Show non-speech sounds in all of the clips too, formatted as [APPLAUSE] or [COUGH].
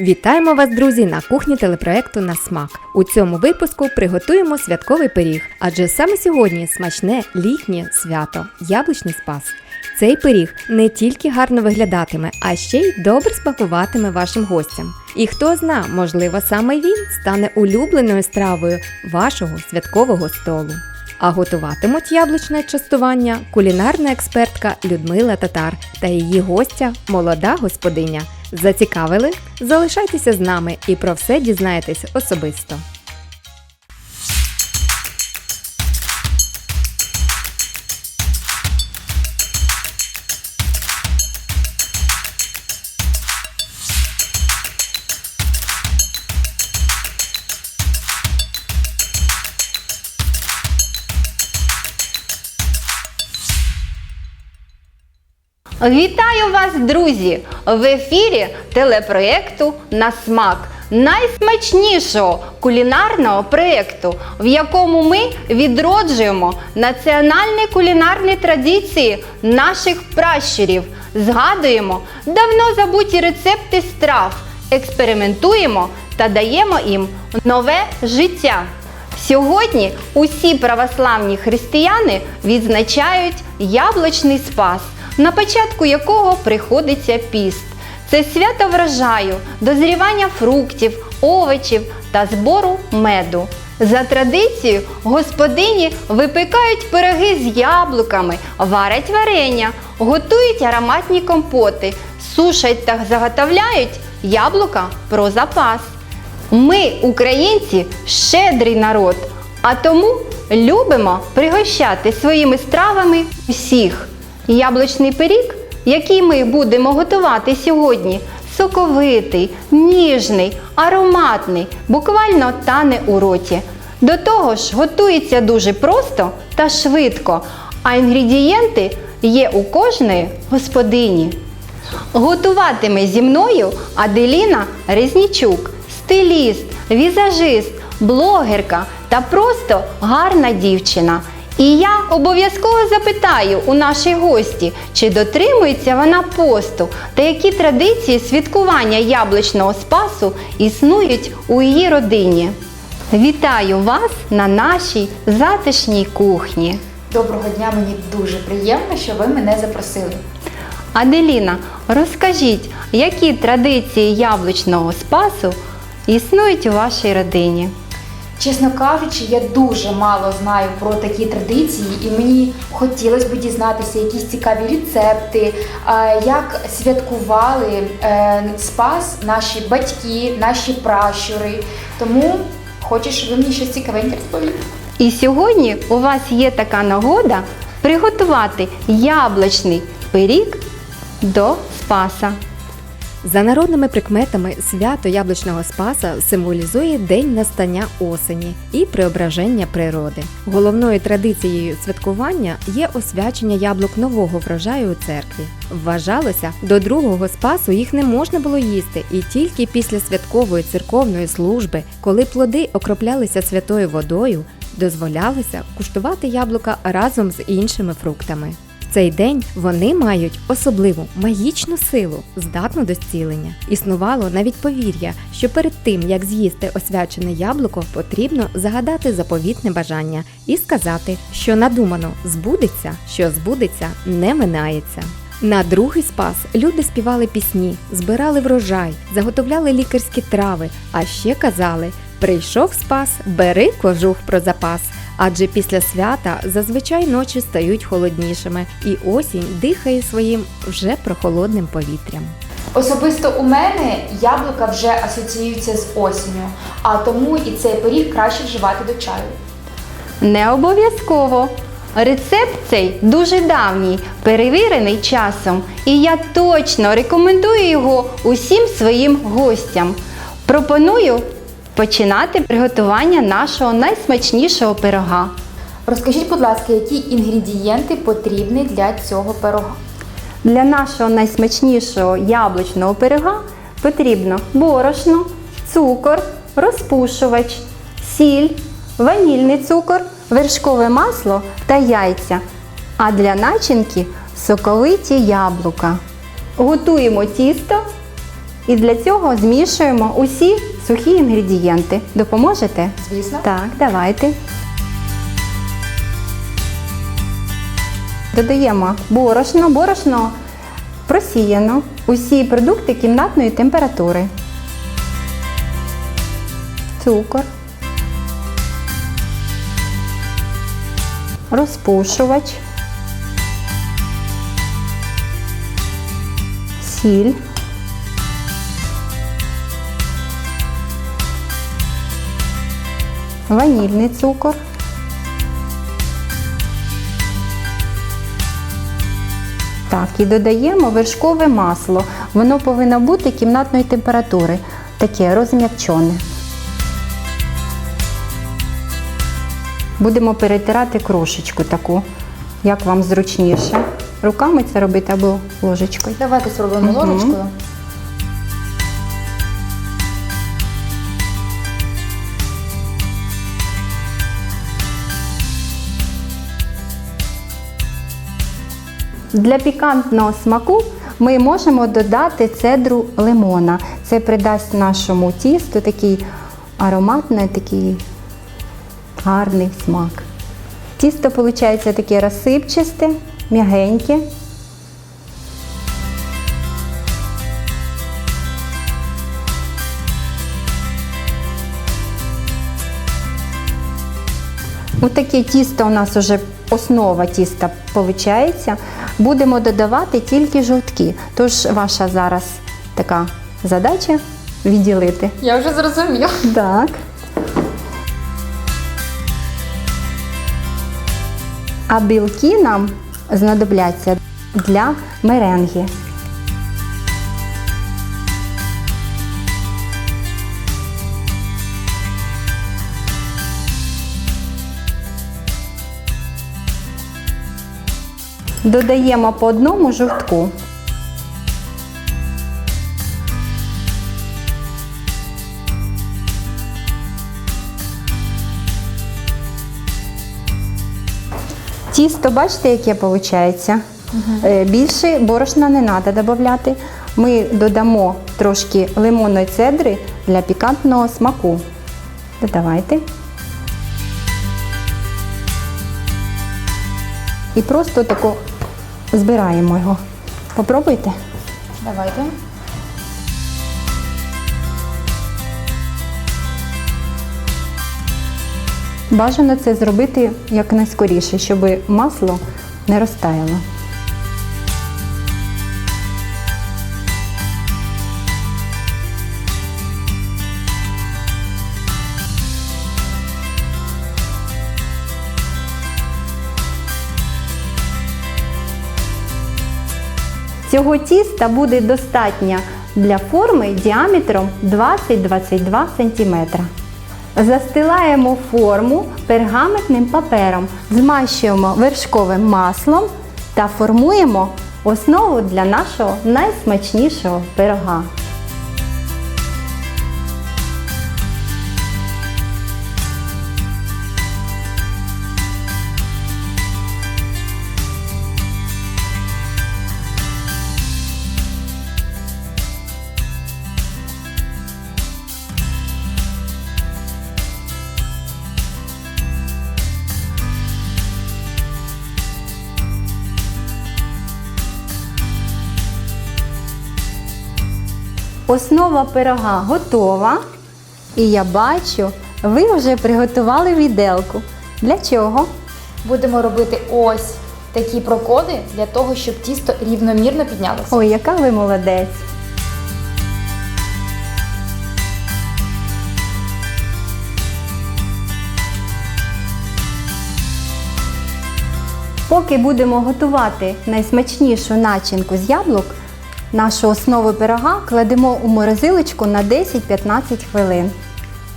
Вітаємо вас, друзі, на кухні телепроекту на смак. У цьому випуску приготуємо святковий пиріг, адже саме сьогодні смачне літнє свято яблучний спас. Цей пиріг не тільки гарно виглядатиме, а ще й добре смакуватиме вашим гостям. І хто зна, можливо, саме він стане улюбленою стравою вашого святкового столу. А готуватимуть яблучне частування кулінарна експертка Людмила Татар та її гостя молода господиня. Зацікавили? Залишайтеся з нами і про все дізнаєтесь особисто. Вітаю вас, друзі! В ефірі телепроєкту на смак найсмачнішого кулінарного проєкту, в якому ми відроджуємо національні кулінарні традиції наших пращурів, згадуємо давно забуті рецепти страв, експериментуємо та даємо їм нове життя. Сьогодні усі православні християни відзначають яблучний спас, на початку якого приходиться піст. Це свято врожаю, дозрівання фруктів, овочів та збору меду. За традицією, господині випікають пироги з яблуками, варять варення, готують ароматні компоти, сушать та заготовляють яблука про запас. Ми, українці, щедрий народ, а тому любимо пригощати своїми стравами всіх. Яблучний пиріг, який ми будемо готувати сьогодні, соковитий, ніжний, ароматний, буквально тане у роті. До того ж, готується дуже просто та швидко, а інгредієнти є у кожної господині. Готуватиме зі мною Аделіна Резнічук, стиліст, візажист, блогерка та просто гарна дівчина. І я обов'язково запитаю у нашій гості, чи дотримується вона посту та які традиції святкування яблучного спасу існують у її родині. Вітаю вас на нашій затишній кухні. Доброго дня, мені дуже приємно, що ви мене запросили. Аделіна, розкажіть, які традиції яблучного спасу існують у вашій родині? Чесно кажучи, я дуже мало знаю про такі традиції, і мені хотілося б дізнатися якісь цікаві рецепти, як святкували е, спас наші батьки, наші пращури. Тому щоб ви мені щось цікавеньке розповіли. І сьогодні у вас є така нагода приготувати яблучний пиріг до спаса. За народними прикметами, свято яблучного спаса символізує день настання осені і преображення природи. Головною традицією святкування є освячення яблук нового врожаю у церкві. Вважалося, до другого спасу їх не можна було їсти, і тільки після святкової церковної служби, коли плоди окроплялися святою водою, дозволялося куштувати яблука разом з іншими фруктами. Цей день вони мають особливу магічну силу, здатну до зцілення. Існувало навіть повір'я, що перед тим як з'їсти освячене яблуко, потрібно загадати заповітне бажання і сказати, що надумано збудеться, що збудеться, не минається. На другий спас люди співали пісні, збирали врожай, заготовляли лікарські трави, а ще казали: прийшов спас, бери кожух про запас. Адже після свята зазвичай ночі стають холоднішими, і осінь дихає своїм вже прохолодним повітрям. Особисто у мене яблука вже асоціюються з осінню, а тому і цей пиріг краще вживати до чаю. Не обов'язково. Рецепт цей дуже давній, перевірений часом, і я точно рекомендую його усім своїм гостям. Пропоную починати приготування нашого найсмачнішого пирога. Розкажіть, будь ласка, які інгредієнти потрібні для цього пирога? Для нашого найсмачнішого яблучного пирога потрібно борошно, цукор, розпушувач, сіль, ванільний цукор, вершкове масло та яйця. А для начинки соковиті яблука. Готуємо тісто І для цього змішуємо усі сухі інгредієнти. Допоможете? Звісно. Так, давайте. Додаємо борошно, борошно просіяно, усі продукти кімнатної температури. Цукор. Розпушувач. Сіль. Ванільний цукор. Так, і додаємо вершкове масло. Воно повинно бути кімнатної температури, таке розм'якчене. Будемо перетирати крошечку таку, як вам зручніше. Руками це робити або ложечкою. Давайте Мгм. ложечкою. Для пікантного смаку ми можемо додати цедру лимона. Це придасть нашому тісту такий ароматний, такий гарний смак. Тісто виходить таке розсипчасте, м'ягеньке. Отаке тісто у нас вже основа тіста виходить. Будемо додавати тільки жовтки. Тож ваша зараз така задача відділити. Я вже зрозуміла. Так. А білки нам знадобляться для меренги. Додаємо по одному жовтку. Тісто, бачите, яке виходить? Е, Більше борошна не треба додати. Ми додамо трошки лимонної цедри для пікантного смаку. Додавайте. І просто тако збираємо його. Попробуйте. Давайте. Бажано це зробити якнайскоріше, щоб масло не розтаяло. Цього тіста буде достатньо для форми діаметром 20-22 см. Застилаємо форму пергаментним папером, змащуємо вершковим маслом та формуємо основу для нашого найсмачнішого пирога. Основа пирога готова. І я бачу, ви вже приготували віделку. Для чого? Будемо робити ось такі прокоди для того, щоб тісто рівномірно піднялося. Ой, яка ви молодець! Поки будемо готувати найсмачнішу начинку з яблук, нашу основу пирога кладемо у морозилочку на 10-15 хвилин.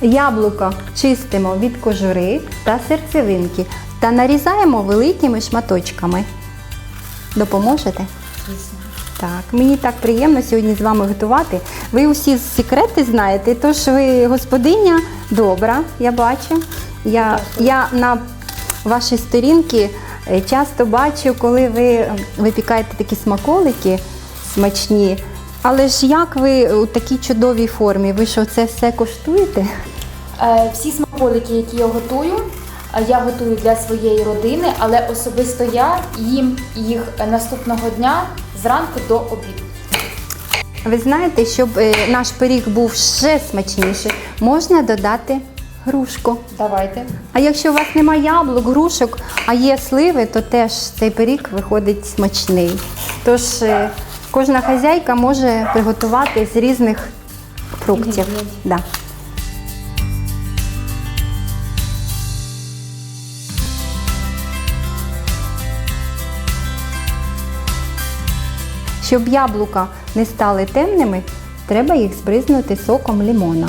Яблуко чистимо від кожури та серцевинки та нарізаємо великими шматочками. Допоможете? Звісно. Так, мені так приємно сьогодні з вами готувати. Ви усі секрети знаєте, тож ви господиня добра, я бачу. Я, я на вашій сторінці е, часто бачу, коли ви випікаєте такі смаколики смачні, Але ж як ви у такій чудовій формі? Ви що це все коштуєте? Е, Всі смаколики, які я готую, е, я готую для своєї родини, але особисто я їм їх наступного дня зранку до обіду. Ви знаєте, щоб е, наш пиріг був ще смачніший, можна додати грушку. Давайте. А якщо у вас немає яблук, грушок, а є сливи, то теж цей пиріг виходить смачний. Тож е, кожна хазяйка може приготувати з різних фруктів. Да. Щоб яблука не стали темними, треба їх збризнути соком лимона.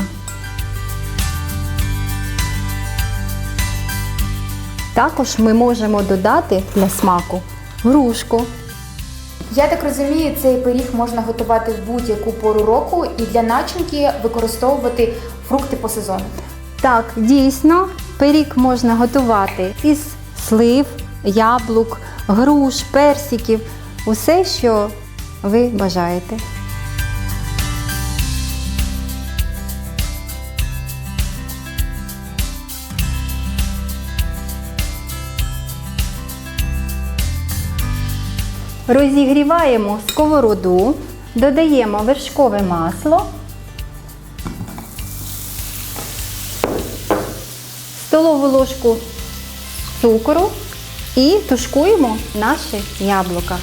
Також ми можемо додати для смаку грушку. Я так розумію, цей пиріг можна готувати в будь-яку пору року і для начинки використовувати фрукти по сезону. Так, дійсно, пиріг можна готувати із слив, яблук, груш, персиків, усе, що ви бажаєте. Розігріваємо сковороду, додаємо вершкове масло, столову ложку цукру і тушкуємо наші яблука.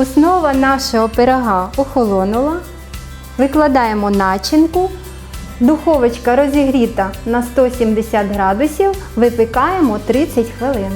Основа нашого пирога охолонула. Викладаємо начинку. Духовочка розігріта на 170 градусів. Випікаємо 30 хвилин.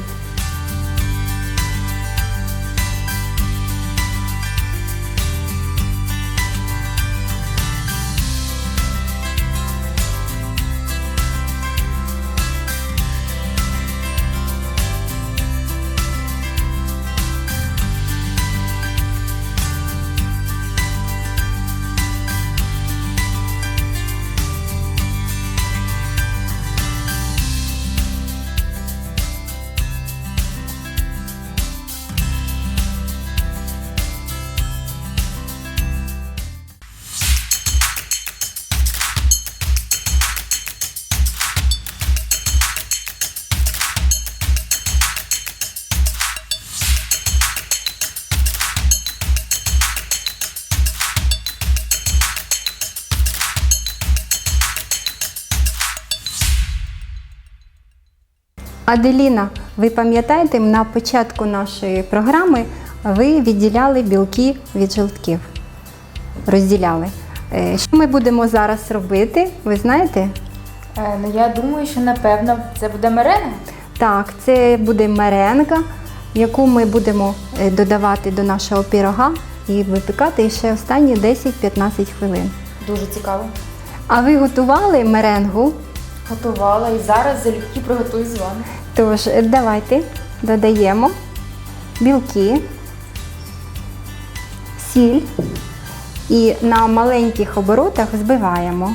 Аделіна, ви пам'ятаєте, на початку нашої програми ви відділяли білки від жовтків. Розділяли. Е, Що ми будемо зараз робити? Ви знаєте? Е, Ну я думаю, що напевно це буде меренга. Так, це буде меренга, яку ми будемо е, додавати до нашого пірога і випікати ще останні 10-15 хвилин. Дуже цікаво. А ви готували меренгу? Готувала і зараз залюбки приготую з вами. Тож, е, давайте додаємо білки, сіль і на маленьких оборотах збиваємо.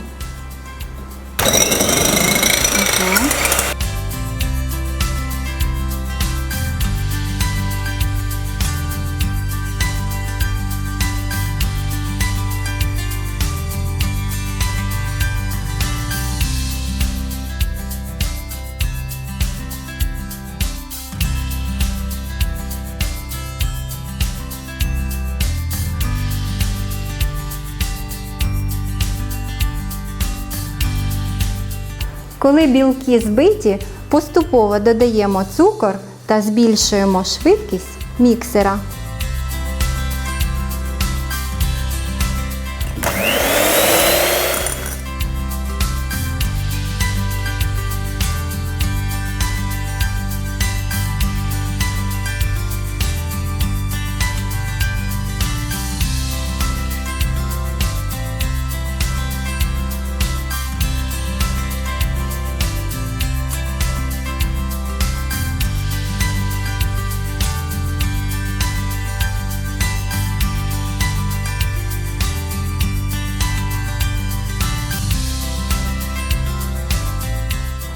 Коли білки збиті, поступово додаємо цукор та збільшуємо швидкість міксера.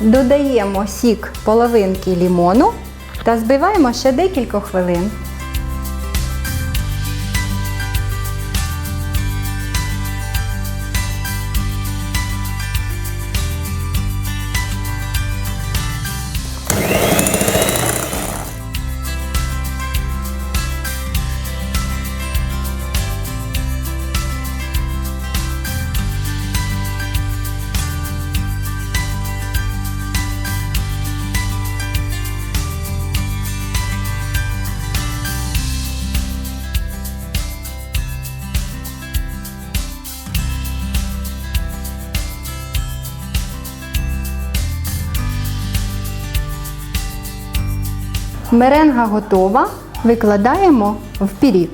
Додаємо сік половинки лімону та збиваємо ще декілька хвилин. Меренга готова. Викладаємо в піріг.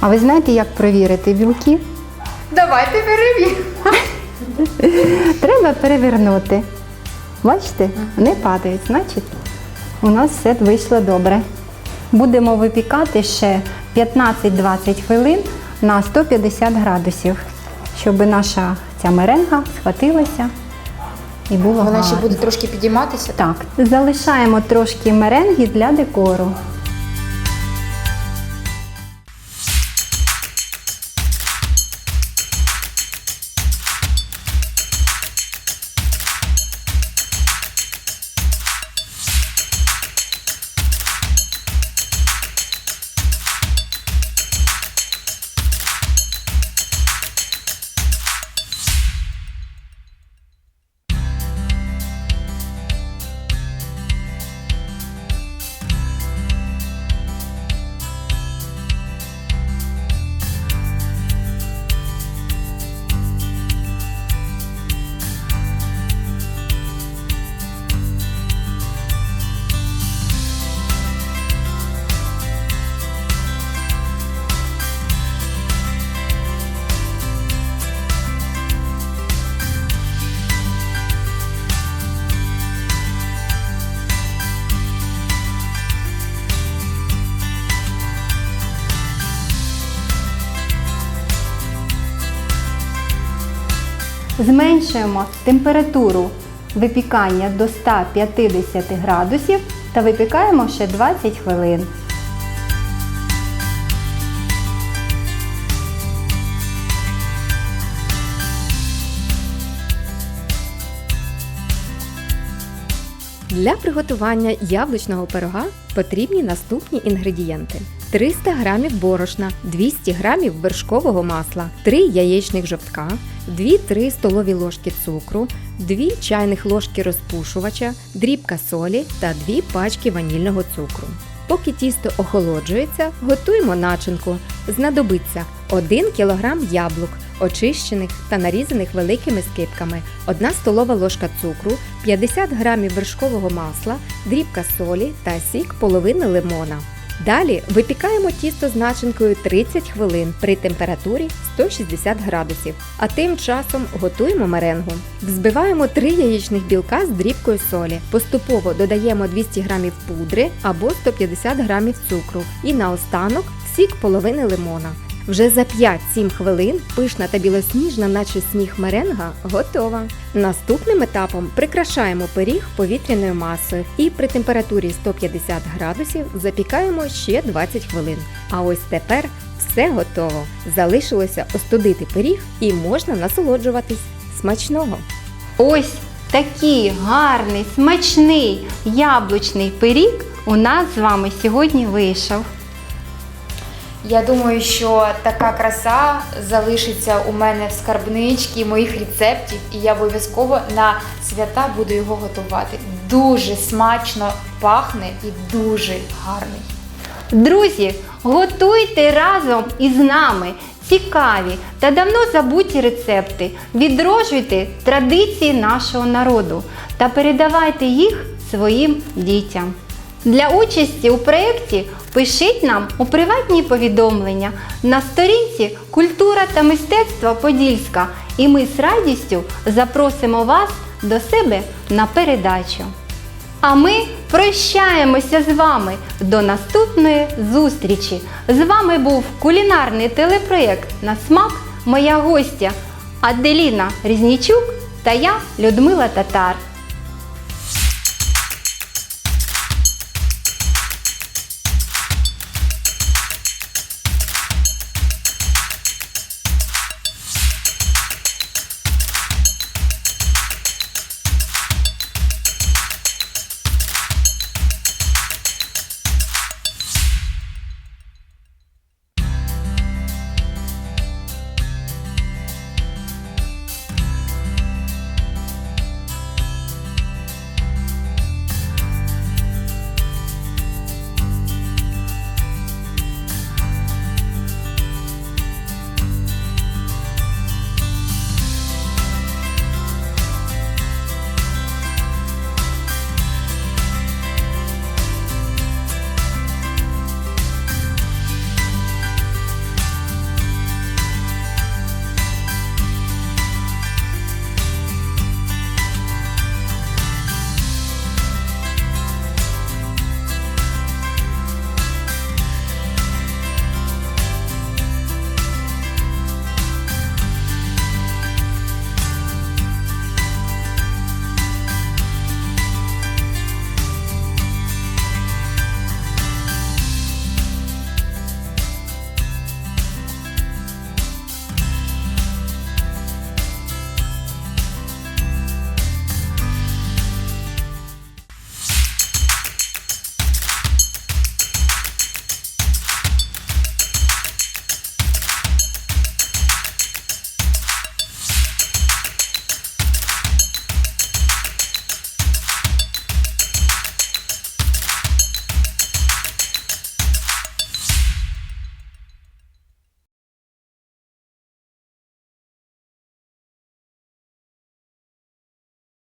А ви знаєте, як провірити білки? Давайте перевіримо. [LAUGHS] Треба перевернути. Бачите, не падають, значить у нас все вийшло добре. Будемо випікати ще 15-20 хвилин на 150 градусів, щоб наша ця меренга схватилася і була. Вона ще буде трошки підійматися. Так, залишаємо трошки меренги для декору. Зменшуємо температуру випікання до 150 градусів та випікаємо ще 20 хвилин. Для приготування яблучного пирога потрібні наступні інгредієнти: 300 г борошна, 200 г вершкового масла, 3 яєчних жовтка, 2-3 столові ложки цукру, 2 чайних ложки розпушувача, дрібка солі та 2 пачки ванільного цукру. Поки тісто охолоджується, готуємо начинку. Знадобиться 1 кг яблук, очищених та нарізаних великими скибками, 1 столова ложка цукру, 50 г вершкового масла, дрібка солі та сік половини лимона. Далі випікаємо тісто з начинкою 30 хвилин при температурі 160 градусів, а тим часом готуємо меренгу. Взбиваємо 3 яєчних білка з дрібкою солі. Поступово додаємо 200 г пудри або 150 г цукру і наостанок сік половини лимона. Вже за 5-7 хвилин пишна та білосніжна, наче сніг меренга, готова. Наступним етапом прикрашаємо пиріг повітряною масою і при температурі 150 градусів запікаємо ще 20 хвилин. А ось тепер все готово. Залишилося остудити пиріг і можна насолоджуватись. Смачного! Ось такий гарний, смачний яблучний пиріг у нас з вами сьогодні вийшов. Я думаю, що така краса залишиться у мене в скарбничці моїх рецептів, і я обов'язково на свята буду його готувати. Дуже смачно пахне і дуже гарний. Друзі, готуйте разом із нами цікаві та давно забуті рецепти. Відроджуйте традиції нашого народу та передавайте їх своїм дітям. Для участі у проєкті пишіть нам у приватні повідомлення на сторінці Культура та мистецтво Подільська, і ми з радістю запросимо вас до себе на передачу. А ми прощаємося з вами до наступної зустрічі. З вами був кулінарний телепроєкт на смак моя гостя Аделіна Різнічук та я Людмила Татар.